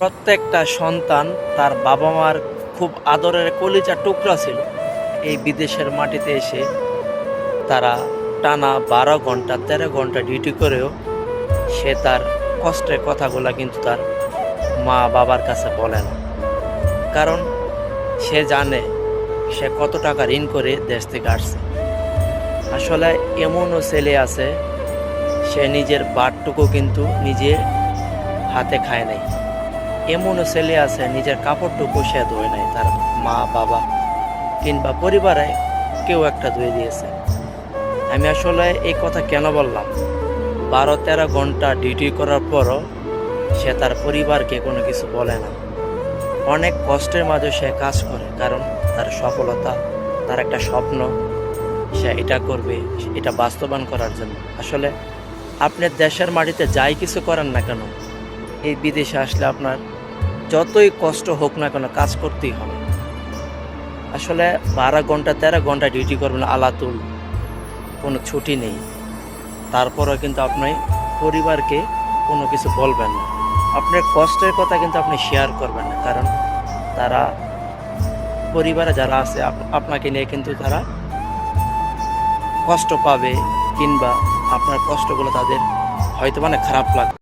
প্রত্যেকটা সন্তান তার বাবা মার খুব আদরের কলিজা টুকরা ছিল। এই বিদেশের মাটিতে এসে তারা টানা বারো ঘণ্টা, তেরো ঘণ্টা ডিউটি করেও সে তার কষ্টের কথাগুলো কিন্তু তার মা বাবার কাছে বলে না। কারণ সে জানে সে কত টাকা ঋণ করে দেশ থেকে আসছে। আসলে এমনও ছেলে আছে, সে নিজের বাটটুকু কিন্তু নিজে হাতে খায় নাই। এমনও ছেলে আছে, নিজের কাপড়টুকু সে ধোয় নাই তার মা, বাবা, কিংবা পরিবারে কেউ একটা ধুয়ে দিয়েছে। আমি আসলে এই কথা কেন বললাম? বারো তেরো ঘণ্টা ডিউটি করার পরও সে তার পরিবারকে কোনো কিছু বলে না। অনেক কষ্টের মাঝে সে কাজ করে, কারণ তার সফলতা, তার একটা স্বপ্ন, সে এটা করবে, এটা বাস্তবায়ন করার জন্য। আসলে আপনি দেশের মাটিতে যাই কিছু করেন না কেন এই বিদেশে আসলে আপনার যতই কষ্ট হোক না কেন কাজ করতেই হবে। আসলে বারো ঘণ্টা, তেরো ঘণ্টা ডিউটি করবেন আলাতুল। কোনো ছুটি নেই। তারপরেও কিন্তু আপনি পরিবারকে কোনো কিছু বলবেন না। আপনার কষ্টের কথা কিন্তু আপনি শেয়ার করবেন না। কারণ তারা, পরিবারে যারা আছে, আপ- আপনাকে নিয়ে কিন্তু তারা কষ্ট পাবে কিংবা আপনার কষ্টগুলো তাদের হয়তো মানে খারাপ লাগবে